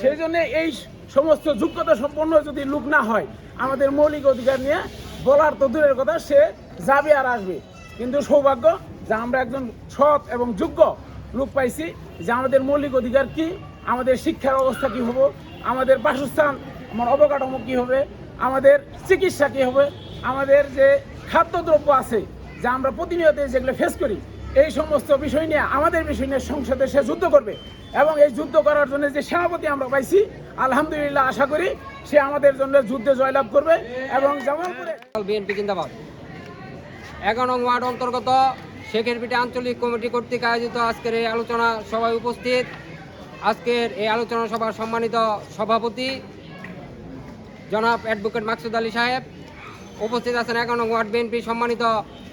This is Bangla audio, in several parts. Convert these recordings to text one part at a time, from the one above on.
সেই জন্য এই সমস্ত যোগ্যতা সম্পন্ন যদি লোক না হয়, আমাদের মৌলিক অধিকার নিয়ে বলার তো দূরের কথা, সে যাবে আর আসবে। কিন্তু সৌভাগ্য যে আমরা একজন সৎ এবং যোগ্য লোক পাইছি, যে আমাদের মৌলিক অধিকার কি, আমাদের শিক্ষার অবস্থা কি হবে, আমাদের বাসস্থান, আমার অবকাঠামো কি হবে, আমাদের চিকিৎসা কি হবে, আমাদের যে খাদ্যদ্রব্য আছে, যা আমরা প্রতিনিয়ত যেগুলো ফেস করি এই সমস্ত বিষয় নিয়ে, আমাদের বিষয় নিয়ে সংসদে সে যুদ্ধ করবে। এবং এই যুদ্ধ করার জন্য যে সেনাপতি আমরা পাইছি, আলহামদুলিল্লাহ আশা করি সে আমাদের জন্য যুদ্ধে জয়লাভ করবে এবং বিএনপি জিন্দাবাদ। এগারো নং ওয়ার্ড অন্তর্গত শেখের পিঠে আঞ্চলিক কমিটি কর্তৃক আয়োজিত আজকের এই আলোচনা সভায় উপস্থিত। আজকের এই আলোচনা সভার সম্মানিত সভাপতি জনাব অ্যাডভোকেট মাকসুদ আলী সাহেব। উপস্থিত আছেন এগারো নং ওয়ার্ড বিএনপি সম্মানিত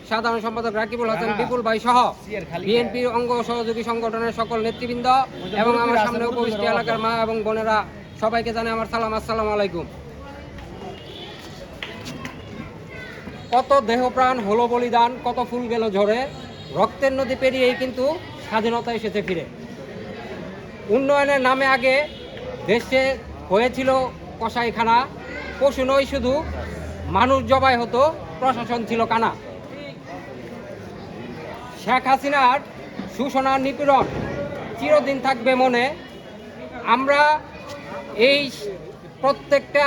সাধারণ সম্পাদক রাকিবুল হাসান বিপুল ভাই সহ বিএনপির অঙ্গ সহযোগী সংগঠনের সকল নেতৃবৃন্দ এবং আমার সামনে উপস্থিত এলাকার মা এবং বোনেরা সবাইকে জানাই আমার সালাম। আসসালাম আলাইকুম। কত দেহপ্রাণ হলো বলিদান কত ফুল গেল ঝরে রক্তের নদী পেরিয়েই কিন্তু স্বাধীনতা এসেছে ফিরে। উন্নয়নের নামে আগে দেশে হয়েছিল কসাইখানা পশু নয় শুধু মানুষ জবাই হতো প্রশাসন ছিল কানা। শেখ হাসিনার শোষণার নিপীড়ন চিরদিন থাকবে মনে। আমরা এই প্রত্যেকটা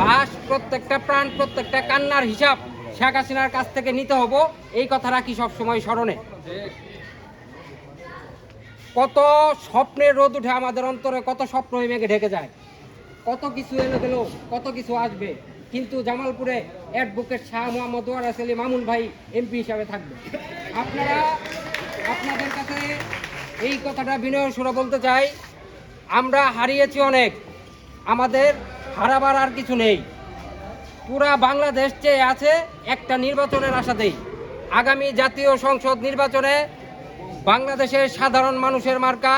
বাস, প্রত্যেকটা প্রাণ, প্রত্যেকটা কান্নার হিসাব শেখ হাসিনার কাছ থেকে নিতে হব। এই কথা রাখি সবসময় স্মরণে। কত স্বপ্নের রোদ উঠে আমাদের অন্তরে, কত স্বপ্ন মেঘে ঢেকে যায়। কত কিছু এলো গেল, কত কিছু আসবে। কিন্তু জামালপুরে অ্যাডভোকেট শাহ মোহাম্মদ ওয়ারাস আলী মামুন ভাই এমপি হিসাবে থাকবে। আপনারা আপনাদের কাছে এই কথাটা বিনয় সুরে বলতে চাই, আমরা হারিয়েছি অনেক, আমাদের হারাবার আর কিছু নেই। পুরা বাংলাদেশ চেয়ে আছে একটা নির্বাচনের আশাতেই। আগামী জাতীয় সংসদ নির্বাচনে বাংলাদেশের সাধারণ মানুষের মার্কা,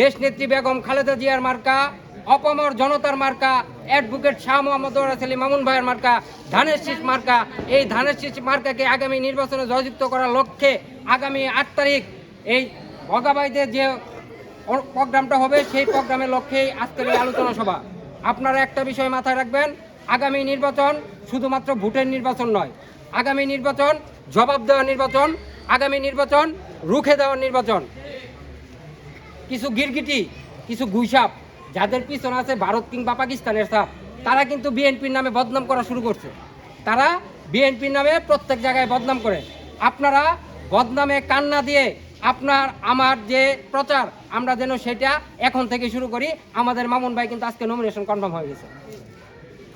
দেশনেত্রী বেগম খালেদা জিয়ার মার্কা অপমর জনতার মার্কা অ্যাডভোকেট শাহ মোহাম্মদ ওরাস আলী মামুন ভাইয়ের মার্কা, ধানের শীষ মার্কা। এই ধানের শীষ মার্কাকে আগামী নির্বাচনে জয়যুক্ত করার লক্ষ্যে আগামী আট তারিখ এই বগাবাইদের যে প্রোগ্রামটা হবে, সেই প্রোগ্রামের লক্ষ্যেই আজকের এই আলোচনা সভা। আপনারা একটা বিষয় মাথায় রাখবেন, আগামী নির্বাচন শুধুমাত্র ভোটের নির্বাচন নয়, আগামী নির্বাচন জবাব দেওয়ার নির্বাচন, আগামী নির্বাচন রুখে দেওয়ার নির্বাচন। কিছু গিরগিটি, কিছু গুইসাপ যাদের পিছনে আছে ভারত কিংবা পাকিস্তানের সাপ, তারা কিন্তু বিএনপির নামে বদনাম করা শুরু করছে। তারা বিএনপির নামে প্রত্যেক জায়গায় বদনাম করে। আপনারা বদনামে কান্না দিয়ে আপনার, আমার যে প্রচার, আমরা যেন সেটা এখন থেকে শুরু করি। আমাদের মামুন ভাই কিন্তু আজকে নমিনেশন কনফার্ম হয়ে গেছে।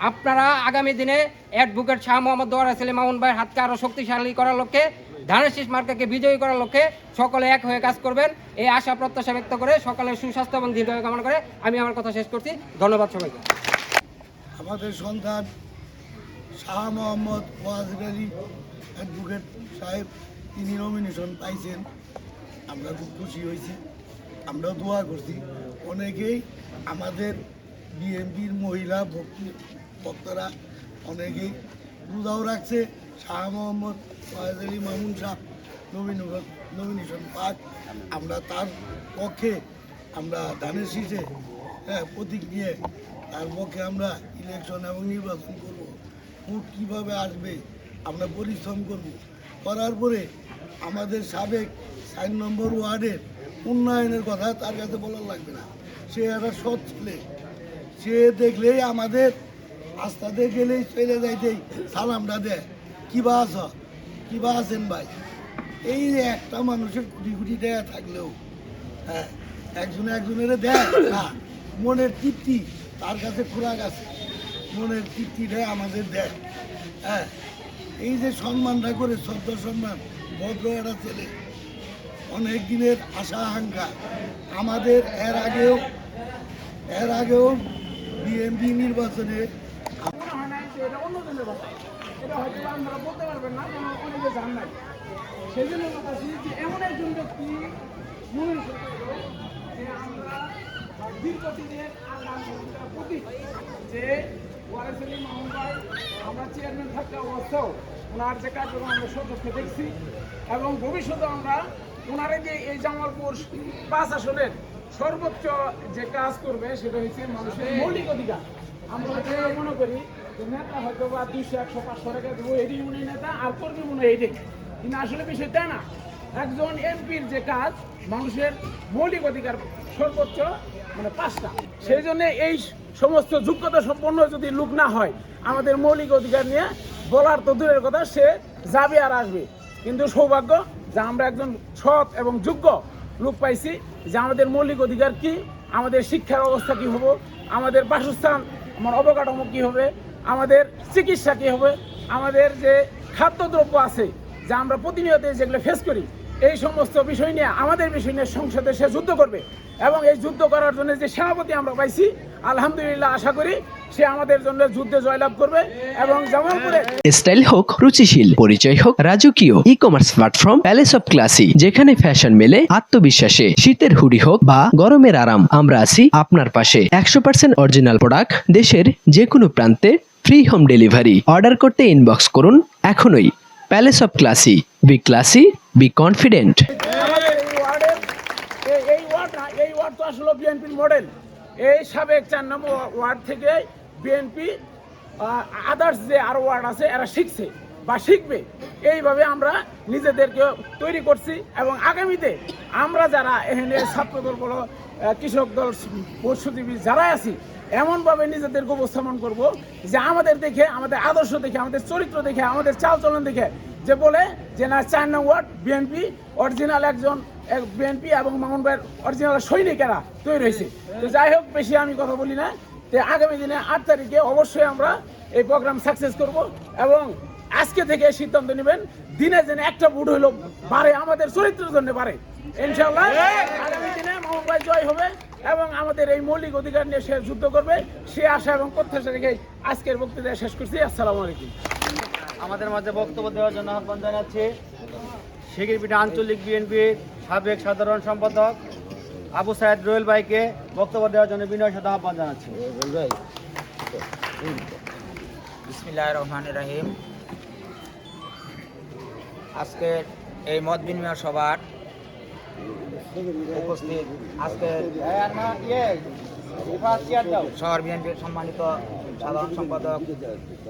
আপনারা আগামী দিনে অ্যাডভোকেট শাহ মোহাম্মদ দোয়ারা ছেলে মামুন ভাইয়ের হাতকে আরও শক্তিশালী করার লক্ষ্যে ধানের শীষ মার্কাকে বিজয়ী করার লক্ষ্যে সকলে এক হয়ে কাজ করবেন। এই আশা, প্রত্যাশা ব্যক্ত করে সকলের সুস্বাস্থ্য এবং দীর্ঘায়ু কামনা করে আমি আমার কথা শেষ করছি। ধন্যবাদ সবাইকে। আমাদের সন্তান শাহ মোহাম্মদ ওয়াজির আলী অ্যাডভোকেট সাহেব, তিনি নমিনেশন পাইছেন। আমরা খুব খুশি হয়েছি। আমরা দোয়া করছি। অনেকেই আমাদের বিএনপির মহিলা ভক্তি ভক্তরা অনেকেই রোজাও রাখছে। শাহ মোহাম্মদ ওয়াজ আলী মামুন শাহ নমিনেশন নমিনেশন পাক। আমরা তার পক্ষে আমরা ধানের শীষে হ্যাঁ প্রতীক নিয়ে তার পক্ষে আমরা ইলেকশন এবং নির্বাচন করব। ভোট কীভাবে আসবে, আমরা পরিশ্রম করব। করার পরে আমাদের সাবেক চার নম্বর ওয়ার্ডের উন্নয়নের কথা তার কাছে বলার লাগবে না। সে একটা সৎ ছেলে। সে দেখলেই আমাদের রাস্তাতে গেলেই চলে যাইতেই সালামটা দেয়। কিবা আছ কিবা আছেন ভাই? এই একটা মানুষের কোটি কোটি টাকা থাকলেও হ্যাঁ একজনে একজনের দেয়, না, মনের তৃপ্তি তার কাছে খোরাক আছে। মনের তৃপ্তিটাই আমাদের দেয় হ্যাঁ। এই যে সম্মানটা করে শ্রদ্ধা সম্মান ভদ্র একটা ছেলে, অনেক দিনের আশা, আকাঙ্ক্ষা। আমাদের এর আগেও এর আগেও বিএনপি নির্বাচনে মনে হয় না যে এটা কথা হয়তো আপনারা বলতে পারবেন না কোনো অনেকে জান নাই। সেই জন্য বলতেছি যে এমন একজন ব্যক্তি মনে যে আমরা দীর্ঘদিনের প্রতীক যে ওয়ারেস আলী মাহমুদ ভাই, আমরা চেয়ারম্যান থাকা অবস্থাও ওনার যে কার্যক্রম আমরা সচক্ষে দেখছি এবং ভবিষ্যতে আমরা ওনারে যে এই জামালপুর পাঁচ আসনের সর্বোচ্চ যে কাজ করবে সেটা হচ্ছে মানুষের মৌলিক অধিকার। আমরা মনে করি নেতা হয়তো বা দুইশো, একশো, পাঁচশো টাকা দেবো এটি উনি নেতা, আর কর্মী মনে এইটাই কিন্তু আসলে বিষয়টা না। একজন এমপির যে কাজ, মানুষের মৌলিক অধিকার সর্বোচ্চ মানে পাঁচটা। সেই জন্য এই সমস্ত যোগ্যতা সম্পন্ন যদি লোক না হয়, আমাদের মৌলিক অধিকার নিয়ে বলার তো দূরের কথা, সে যাবে আর আসবে। কিন্তু সৌভাগ্য যে আমরা একজন সৎ এবং যোগ্য লোক পাইছি, যে আমাদের মৌলিক অধিকার কি, আমাদের শিক্ষার অবস্থা কি হবে, আমাদের বাসস্থান, আমার অবকাঠামো কি হবে আমাদের চিকিৎসা কি হবে? আমাদের যে খাদ্যদ্রব্য আছে, যা আমরা প্রতিনিয়ত যেগুলো ফেস করি, এই সমস্ত বিষয় নিয়ে, আমাদের বিষয় নিয়ে সংসদে সে যুদ্ধ করবে। এবং এই যুদ্ধ করার জন্য যে সেনাপতি আমরা পাইছি, আলহামদুলিল্লাহ আশা করি সে আমাদের জন্য যুদ্ধে জয়লাভ করবে এবং জামালপুরে স্টাইল হোক, রুচিশীল, পরিচয় হোক, রাজকীয় e commerce platform Palace of Classy যেখানে ফ্যাশন মেলে, আত্মবিশ্বাসে, শীতের হুডি হোক বা গরমের আরাম, আমরা আছি আপনার পাশে। একশো পার্সেন্ট অরিজিনাল প্রোডাক্ট দেশের যে কোনো প্রান্তে ফ্রি হোম ডেলিভারি অর্ডার করতে ইনবক্স করুন এখনই। Palace of Classy be classy be confident এই ওয়ার্ড এই ওয়ার্ড তো আসলে বিএনপির মডেল এই সাবেক চার নম্বর ওয়ার্ড থেকে বিএনপি আদার্স যে আরও ওয়ার্ড আছে, এরা শিখছে বা শিখবে। এইভাবে আমরা নিজেদেরকে তৈরি করছি এবং আগামীতে আমরা যারা এখানে ছাত্রদল বলো কৃষক দল পশুজীবী যারা আছি এমনভাবে নিজেদেরকে উপস্থাপন করব যে আমাদের দেখে, আমাদের আদর্শ দেখে, আমাদের চরিত্র দেখে, আমাদের চালচলন দেখে যে বলে যে না, চার নং ওয়ার্ড বিএনপি অরিজিনাল একজন বিএনপি এবং মামুন ভাইয়ের অরিজিনাল সৈনিকেরা তৈরি হয়েছে। তো যাই হোক, বেশি আমি কথা বলি না। তো আগামী দিনে আট তারিখে অবশ্যই আমরা এই প্রোগ্রাম সাকসেস করব এবং আজকে থেকে সিদ্ধান্ত নেবেন, দিনে যেন একটা বুট হইল বাড়ে, আমাদের চরিত্রের জন্য বাড়ে। ইনশাল্লাহ আগামী দিনে মামুন ভাই জয় হবে। এবং আমাদের এই মৌলিক অধিকার নিয়ে সে যুদ্ধ করবে সে আশা এবং প্রত্যাশা রেখে আজকের বক্তৃতা শেষ করছি। আসসালামু আলাইকুম। আমাদের মাঝে বক্তব্য দেওয়ার জন্য আহ্বান জানাচ্ছি। শিগিরপিঠা আঞ্চলিক বিএনপির সাবেক সাধারণ সম্পাদক আবু সাহেদ রোয়েল ভাইকে বক্তব্য দেওয়ার জন্য বিনয় সাথে আহ্বান জানাচ্ছি। বিসমিল্লাহ রহমান রাহিম। আজকের এই মত বিনিময় সভার উপস্থিত আজকের শহর বিএনপির সম্মানিত সাধারণ সম্পাদক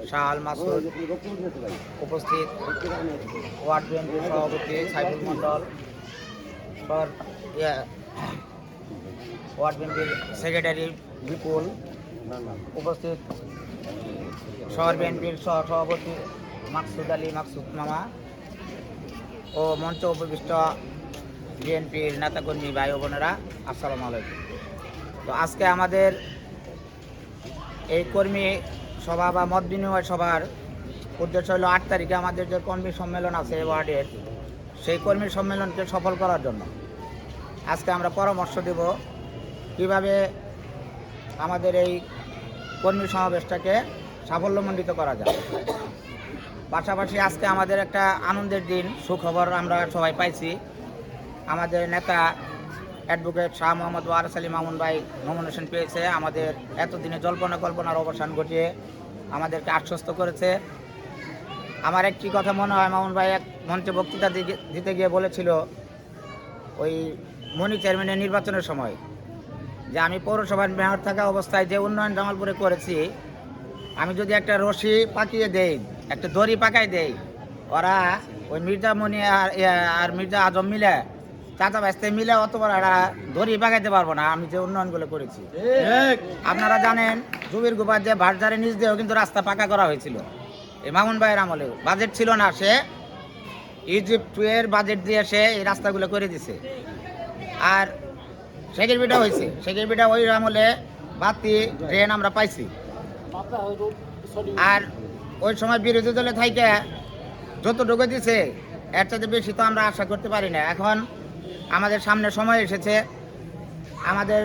শাহ আল মাসুদ উপস্থিত ওয়ার্ড বিএনপির সভাপতি সাইফুল মন্ডল ওয়ার্ড বিএনপির সেক্রেটারি বিপুল উপস্থিত, শহর বিএনপির সহ সভাপতি মাকসুদ আলী, মাকসুদ মামা ও মঞ্চ উপবিষ্ট বিএনপির নেতাকর্মী ভাই বোনেরা, আসসালামু আলাইকুম। তো আজকে আমাদের এই কর্মী সভা বা মত বিনিময় সভার উদ্দেশ্য হলো আট তারিখে আমাদের যে কর্মী সম্মেলন আছে ওয়ার্ডের, সেই কর্মী সম্মেলনকে সফল করার জন্য। আজকে আমরা পরামর্শ দেব কীভাবে আমাদের এই কর্মী সমাবেশটাকে সাফল্যমণ্ডিত করা যায়। পাশাপাশি আজকে আমাদের একটা আনন্দের দিন, সুখবর আমরা সবাই পাইছি। আমাদের নেতা অ্যাডভোকেট শাহ মোহাম্মদ ওয়ারস আলী মামুন ভাই নমিনেশন পেয়েছে। আমাদের এতদিনে জল্পনা কল্পনার অবসান ঘটিয়ে আমাদেরকে আশ্বস্ত করেছে। আমার একটি কথা মনে হয়, মামুন ভাই এক মঞ্চে বক্তৃতা দিতে- গিয়ে বলেছিল ওই মনি চেয়ারম্যানের নির্বাচনের সময় যে আমি পৌরসভার মেয়র থাকা অবস্থায় যে উন্নয়ন জামালপুরে করেছি, আমি যদি একটা রশি পাকিয়ে দেই, একটা দড়ি পাকাই দেই, ওরা ওই মির্জা মনি আর আর মির্জা আজম মিলে চাচা ব্যস্তে মিলে অত বড় একটা দড়ি পাকাইতে পারব না আমি যে উন্নয়নগুলো করেছি। আপনারা জানেন জুবির গুপার যে ভাটজারের নিচ দিয়েও কিন্তু রাস্তা পাকা করা হয়েছিল। এই মামুন ভাইয়ের আমলে বাজেট ছিল না সে ইজিপ্ট এর বাজেট দিয়ে সে এই রাস্তাগুলো করে দিছে। আর শেখের বিটা হয়েছে। শেখের বিটা ওই আমলে বাতি ড্রেন আমরা পাইছি। আর ওই সময় বিরোধী দলে থাইকে যত ঢুকে দিছে এর চাইতে বেশি তো আমরা আশা করতে পারি না। এখন আমাদের সামনে সময় এসেছে। আমাদের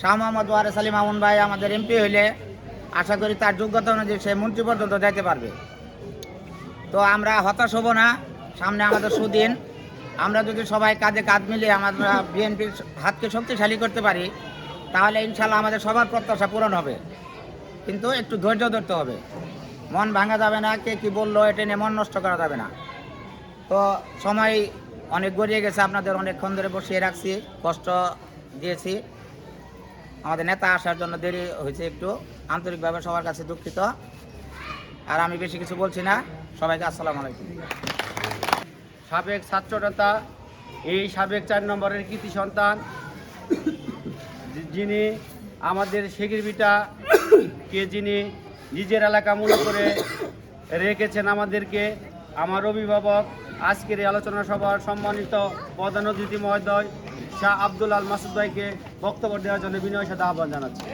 শাহ মোহাম্মদ ওয়ারেস আলী মামুন ভাই আমাদের এমপি হইলে আশা করি তার যোগ্যতা অনুযায়ী সে মন্ত্রী পর্যন্ত যাইতে পারবে। তো আমরা হতাশ হব না, সামনে আমাদের সুদিন। আমরা যদি সবাই কাজে কাজ মিলিয়ে আমরা বিএনপির হাতকে শক্তিশালী করতে পারি, তাহলে ইনশাল্লাহ আমাদের সবার প্রত্যাশা পূরণ হবে। কিন্তু একটু ধৈর্য ধরতে হবে। মন ভাঙা যাবে না, কে কী বলল, এটা নিয়ে মন নষ্ট করা যাবে না। তো সময় অনেক গড়িয়ে গেছে, আপনাদের অনেকক্ষণ ধরে বসিয়ে রাখছি, কষ্ট দিয়েছি। আমাদের নেতা আসার জন্য দেরি হয়েছে একটু, আন্তরিকভাবে সবার কাছে দুঃখিত। আর আমি বেশি কিছু বলছি না, সবাইকে আসসালাম আলাইকুম। সাবেক ছাত্র নেতা এই সাবেক চার নম্বরের কৃতি সন্তান, যিনি আমাদের কে যিনি নিজের এলাকা মনে করে রেখেছেন আমাদেরকে, আমার অভিভাবক আজকের এই আলোচনা সভার সম্মানিত প্রধান অতিথি মহোদয়, শাহ আব্দুল আল মাসুদ ভাইকে বক্তব্য দেওয়ার জন্য বিনয়ের সাথে আহ্বান জানাচ্ছি।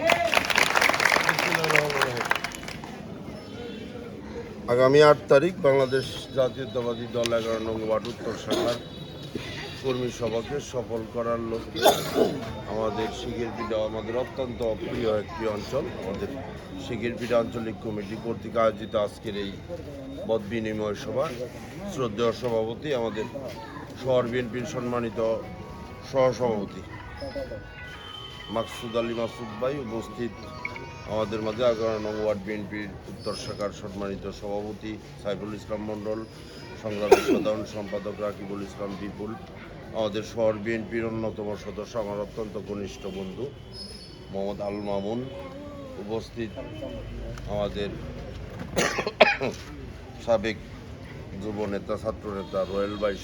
আগামী আট তারিখ বাংলাদেশ জাতীয়তাবাদী দল এগারো নং ওয়ার্ড উত্তর শাখার কর্মী সভাকে সফল করার লক্ষ্যে আমাদের শিগিরপিঠা আমাদের অত্যন্ত প্রিয় একটি অঞ্চল, আমাদের শিগিরপিঠা আঞ্চলিক কমিটি কর্তৃক আয়োজিত আজকের এই মত বিনিময় সভা, শ্রদ্ধেয় সভাপতি, আমাদের শহর বিএনপির সম্মানিত সহসভাপতি মাকসুদ আলী মাসুদ ভাই উপস্থিত আমাদের মাঝে এগারো নং ওয়ার্ড বিএনপির উত্তর শাখার সম্মানিত সভাপতি সাইফুল ইসলাম মণ্ডল, সংগ্রামী সাধারণ সম্পাদক রাকিবুল ইসলাম বিপুল, আমাদের শহর বিএনপির অন্যতম সদস্য, আমার অত্যন্ত ঘনিষ্ঠ বন্ধু মোহাম্মদ আল মামুন উপস্থিত আমাদের সাবেক যুব নেতা ছাত্র নেতা রয়েল বাই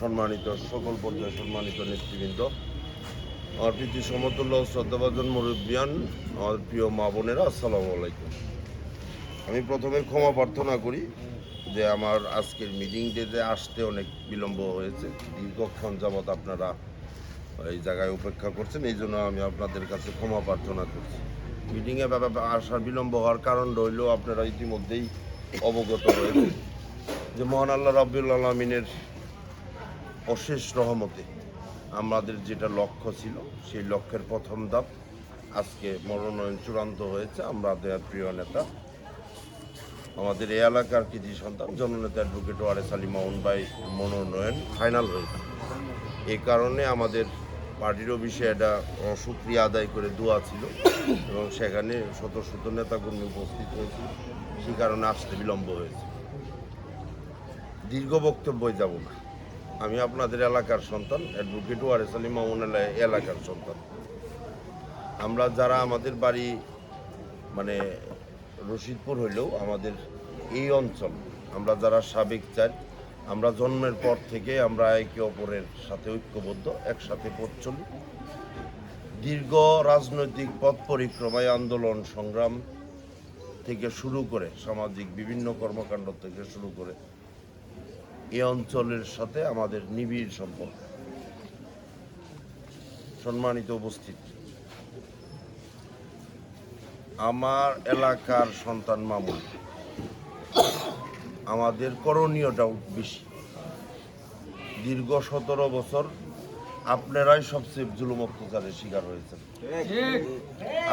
সম্মানিত সকল পর্যায়ে সম্মানিত নেতৃবৃন্দ। আমার প্রীতি, সমতুল্য শ্রদ্ধাভাজন মুরব্বিয়ান, আমার প্রিয় মা বোনেরা, আসসালামু আলাইকুম। আমি প্রথমে ক্ষমা প্রার্থনা করি যে আমার আজকের মিটিং ডেতে আসতে অনেক বিলম্ব হয়েছে, দীর্ঘক্ষণ যাবৎ আপনারা এই জায়গায় উপেক্ষা করছেন, এই জন্য আমি আপনাদের কাছে ক্ষমা প্রার্থনা করছি। মিটিংয়ে আসার বিলম্ব হওয়ার কারণ রইলেও আপনারা ইতিমধ্যেই অবগত হয়েছে যে মহান আল্লাহ রাব্বুল আলমিনের অশেষ রহমতে আমাদের যেটা লক্ষ্য ছিল, সেই লক্ষ্যের প্রথম ধাপ আজকে মনোনয়ন চূড়ান্ত হয়েছে। আমাদের প্রিয় নেতা, আমাদের এই এলাকার কৃতি সন্তান, জননেতা অ্যাডভোকেট ওয়ারেস আলী মাউন ভাই মনোনয়ন ফাইনাল হয়েছে। এ কারণে আমাদের পার্টির অফিসে এটা সুক্রিয়া আদায় করে দোয়া ছিল। এবং সেখানে শত শত নেতাকর্মী উপস্থিত হয়েছিল সেই কারণে আসতে বিলম্ব হয়েছে। দীর্ঘ বক্তব্যই যাব না। আমি আপনাদের এলাকার সন্তান অ্যাডভোকেট ওয়ারেস আলী মামুন এলা- এলাকার সন্তান। আমরা যারা আমাদের বাড়ি মানে রশিদপুর হইলেও আমাদের এই অঞ্চল, আমরা যারা সাবেক চাই আমরা জন্মের পর থেকে আমরা একে অপরের সাথে ঐক্যবদ্ধ, একসাথে পথ চলি। দীর্ঘ রাজনৈতিক পথ পরিক্রমায় আন্দোলন সংগ্রাম থেকে শুরু করে, সামাজিক বিভিন্ন কর্মকাণ্ড থেকে শুরু করে, এ অঞ্চলের সাথে আমাদের নিবিড় সম্পর্ক। সম্মানিত উপস্থিত, আমার এলাকার সন্তান মামুন আমাদের করণীয়টাও বেশি। দীর্ঘ সতেরো বছর আপনারাই সবচেয়ে জুলুম অত্যাচারের শিকার হয়েছেন।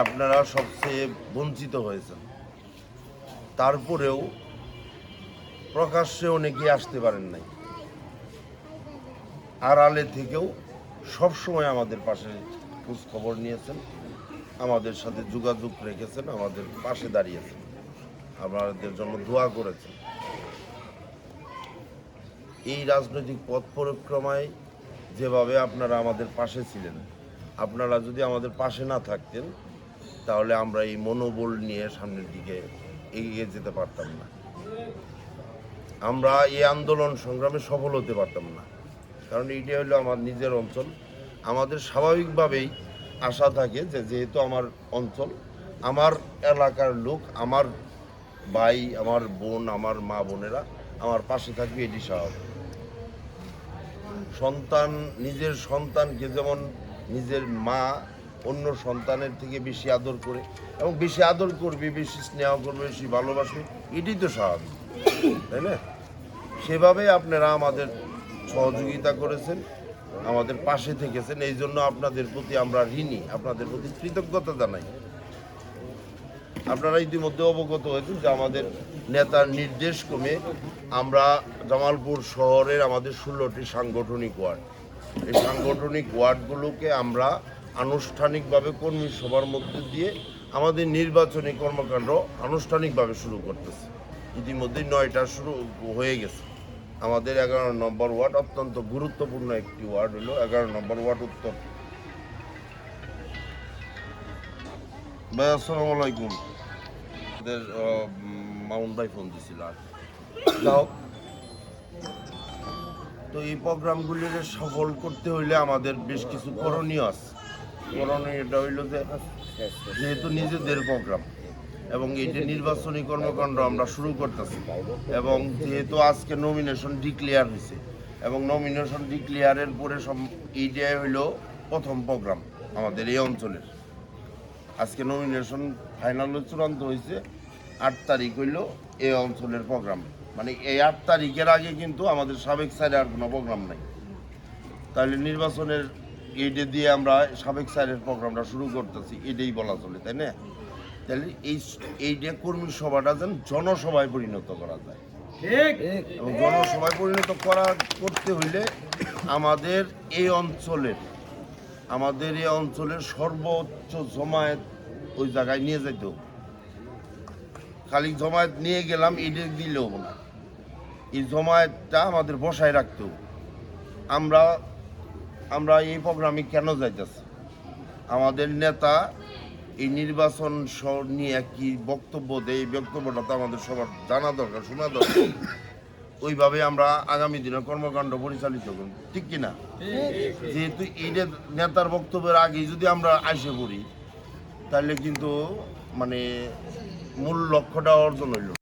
আপনারা সবচেয়ে বঞ্চিত হয়েছেন। তারপরেও প্রকাশ্যে অনেকে আসতে পারেন নাই। আড়ালে থেকেও সবসময় আমাদের পাশে খোঁজ খবর নিয়েছেন, আমাদের সাথে যোগাযোগ রেখেছেন, আমাদের পাশে দাঁড়িয়েছেন। আমাদের জন্য দোয়া করেছেন। এই রাজনৈতিক পথ পরিক্রমায় যেভাবে আপনারা আমাদের পাশে ছিলেন, আপনারা যদি আমাদের পাশে না থাকতেন, তাহলে আমরা এই মনোবল নিয়ে সামনের দিকে এগিয়ে যেতে পারতাম না। আমরা এই আন্দোলন সংগ্রামে সফল হতে পারতাম না। কারণ এইটা হলো আমার নিজের অঞ্চল। আমাদের স্বাভাবিকভাবেই আশা থাকে যে যেহেতু আমার অঞ্চল, আমার এলাকার লোক, আমার ভাই, আমার বোন, আমার মা বোনেরা আমার পাশে থাকবে, এটি স্বাভাবিক সন্তান, নিজের সন্তানকে যেমন নিজের মা অন্য সন্তানের থেকে বেশি আদর করে এবং বেশি আদর করবে, বেশি স্নেহ করবে, বেশি ভালোবাসবে এটাই তো স্বাভাবিক, তাই না? সেভাবে আপনারা আমাদের সহযোগিতা করেছেন, আমাদের পাশে থেকেছেন, এই জন্য আপনাদের প্রতি আমরা ঋণী, আপনাদের প্রতি কৃতজ্ঞতা জানাই। আপনারা ইতিমধ্যে অবগত হয়েছেন যে আমাদের নেতার নির্দেশ ক্রমে আমরা জামালপুর শহরের আমাদের ষোলোটি সাংগঠনিক ওয়ার্ড। এই সাংগঠনিক ওয়ার্ডগুলোকে আমরা আনুষ্ঠানিকভাবে কর্মী সভার মধ্যে দিয়ে আমাদের নির্বাচনী কর্মকাণ্ড আনুষ্ঠানিকভাবে শুরু করতেছে। ইতিমধ্যে নয়টা শুরু হয়ে গেছে। আমাদের এগারো নম্বর ওয়ার্ড অত্যন্ত গুরুত্বপূর্ণ একটি ওয়ার্ড হলো এগারো নম্বর ওয়ার্ড উত্তর। ভাই, আসসালামু আলাইকুম। আমাদের মামুন ফোন দিছিল আর যাও তো এই প্রোগ্রামগুলির সফল করতে হইলে আমাদের বেশ কিছু করণীয় আছে। করণীয়টা হইল যে, যেহেতু নিজেদের প্রোগ্রাম, এবং এইটা নির্বাচনী কর্মকাণ্ড আমরা শুরু করতেছি, এবং যেহেতু আজকে নমিনেশন ডিক্লেয়ার হয়েছে এবং নমিনেশন ডিক্লেয়ারের পরে এইটাই হইল প্রথম প্রোগ্রাম আমাদের এই অঞ্চলের। আজকে নমিনেশন ফাইনাল চূড়ান্ত হয়েছে আট তারিখ হইল এই অঞ্চলের প্রোগ্রাম। মানে এই আট তারিখের আগে কিন্তু আমাদের সাবেক সাইডে আর কোনো প্রোগ্রাম নাই। তাহলে নির্বাচনের এইটা দিয়ে আমরা সাবেক সাইডের প্রোগ্রামটা শুরু করতেছি এটাই বলা চলে তাই না? তাহলে এই এইটা কর্মী সভাটা যেন জনসভায় পরিণত করা যায়। এবং জনসভায় পরিণত করা করতে হইলে আমাদের এই অঞ্চলের আমাদের এই অঞ্চলের সর্বোচ্চ জমায়েত ওই জায়গায় নিয়ে যেতে হবে। খালি জমায়েত নিয়ে গেলাম এটা দিলেও না। এই জমায়েতটা আমাদের বসায় রাখতে আমরা আমরা এই প্রোগ্রামে কেন যাইতেছি? আমাদের নেতা এই নির্বাচন নিয়ে কি বক্তব্য দেয়, এই বক্তব্যটা তো আমাদের সবার জানা দরকার, শোনা দরকার। ওইভাবে আমরা আগামী দিনে কর্মকাণ্ড পরিচালিত করব, ঠিক কিনা যেহেতু এইটা নেতার বক্তব্যের আগে যদি আমরা আসে পড়ি, তাহলে কিন্তু মানে মূল লক্ষ্যটা অর্জন হইল।